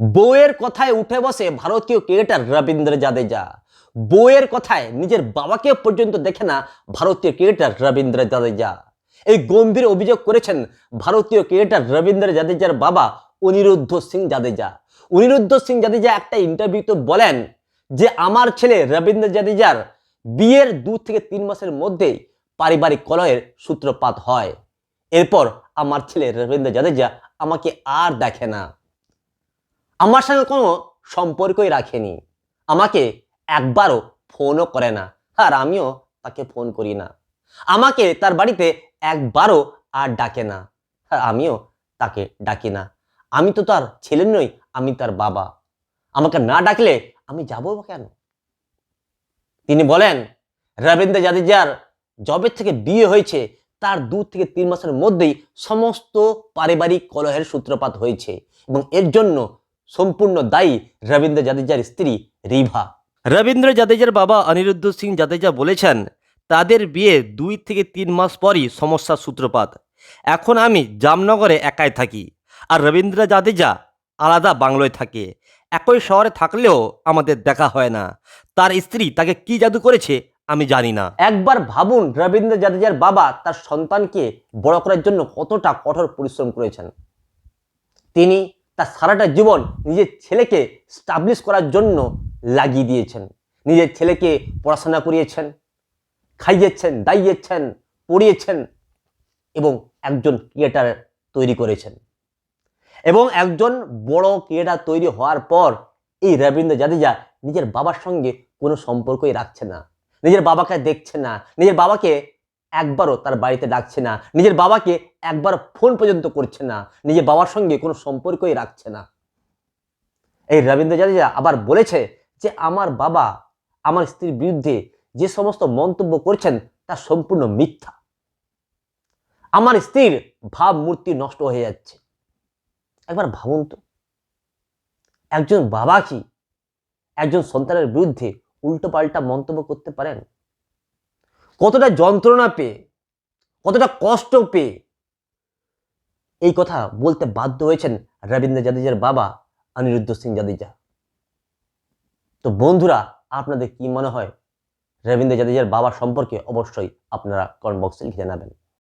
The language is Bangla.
বউয়ের কথায় উঠে বসে ভারতীয় ক্রিকেটার রবীন্দ্র জাদেজা। বউয়ের কথায় নিজের বাবাকে পর্যন্ত দেখে না ভারতীয় ক্রিকেটার রবীন্দ্র জাদেজা। এই গম্ভীর অভিযোগ করেছেন ভারতীয় ক্রিকেটার রবীন্দ্র জাদেজার বাবা অনিরুদ্ধ সিং জাদেজা। অনিরুদ্ধ সিং জাদেজা একটা ইন্টারভিউতে বলেন যে, আমার ছেলে রবীন্দ্র জাদেজার বিয়ের দু থেকে তিন মাসের মধ্যেই পারিবারিক কলহের সূত্রপাত হয়। এরপর আমার ছেলে রবীন্দ্র জাদেজা আমাকে আর দেখে না। আমার সঙ্গে কোনো সম্পর্কই রাখেনি। আমাকে একবারও ফোনও করে না। আর আমিও তাকে ফোন করি না। আমাকে তার বাড়িতে একবারও আর ডাকে না। আর আমিও তাকে ডাকি না। আমি তো তার ছেলে নই, আমি তার বাবা। আমাকে না ডাকলে আমি যাব কেন? তিনি বলেন, রবীন্দ্র জাদেজার জবের থেকে বিয়ে হয়েছে, তার দু থেকে তিন মাসের মধ্যেই সমস্ত পারিবারিক কলহের সূত্রপাত হয়েছে এবং এর জন্য সম্পূর্ণ দায়ী রবীন্দ্র জাদেজার স্ত্রী রিভা। রবীন্দ্র জাদেজার বাবা অনিরুদ্ধ সিং জাদেজা বলেছেন তাদের বিয়ে দুই থেকে তিন মাস পরই সমস্যার সূত্রপাত। এখন আমি জামনগরে একাই থাকি আর রবীন্দ্র জাদেজা আলাদা বাংলোয় থাকে। একই শহরে থাকলেও আমাদের দেখা হয় না। তার স্ত্রী তাকে কি জাদু করেছে আমি জানি না। একবার ভাবুন রবীন্দ্র জাদেজার বাবা তার সন্তানকে বড় করার জন্য কতটা কঠোর পরিশ্রম করেছেন। তিনি তার সারাটা জীবন নিজের ছেলেকে স্টাবলিশ করার জন্য লাগিয়ে দিয়েছেন। নিজের ছেলেকে পড়াশোনা করিয়েছেন, খাইয়েছেন, দাইয়েছেন, পড়িয়েছেন এবং একজন ক্রিয়েটার তৈরি করেছেন। এবং একজন বড় ক্রিয়েটার তৈরি হওয়ার পর এই রবীন্দ্র জাদেজা নিজের বাবার সঙ্গে কোনো সম্পর্কই রাখছে না। নিজের বাবাকে দেখছে না। নিজের বাবাকে একবারও তার বাড়িতে ডাকছে না। নিজের বাবাকে একবার ফোন পর্যন্ত করছে না। নিজের বাবার সঙ্গে কোনো সম্পর্কই রাখছে না। এই রবীন্দ্র জাদেজা আবার বলেছে যে, আমার বাবা আমার স্ত্রীর বিরুদ্ধে যে সমস্ত মন্তব্য করছেন, তা সম্পূর্ণ মিথ্যা। আমার স্ত্রীর ভাবমূর্তি নষ্ট হয়ে যাচ্ছে। একবার ভাবুন তো, একজন বাবা কি একজন সন্তানের বিরুদ্ধে উল্টোপাল্টা মন্তব্য করতে পারেন? কতটা যন্ত্রণা পেয়ে, কতটা কষ্ট পেয়ে এই কথা বলতে বাধ্য হয়েছেন রবীন্দ্র জাদেজার বাবা অনিরুদ্ধ সিং জাদেজা। তো বন্ধুরা, আপনাদের কি মনে হয়? রবীন্দ্র জাদেজার বাবা সম্পর্কে অবশ্যই আপনারা কমেন্ট বক্সে লিখে জানাবেন।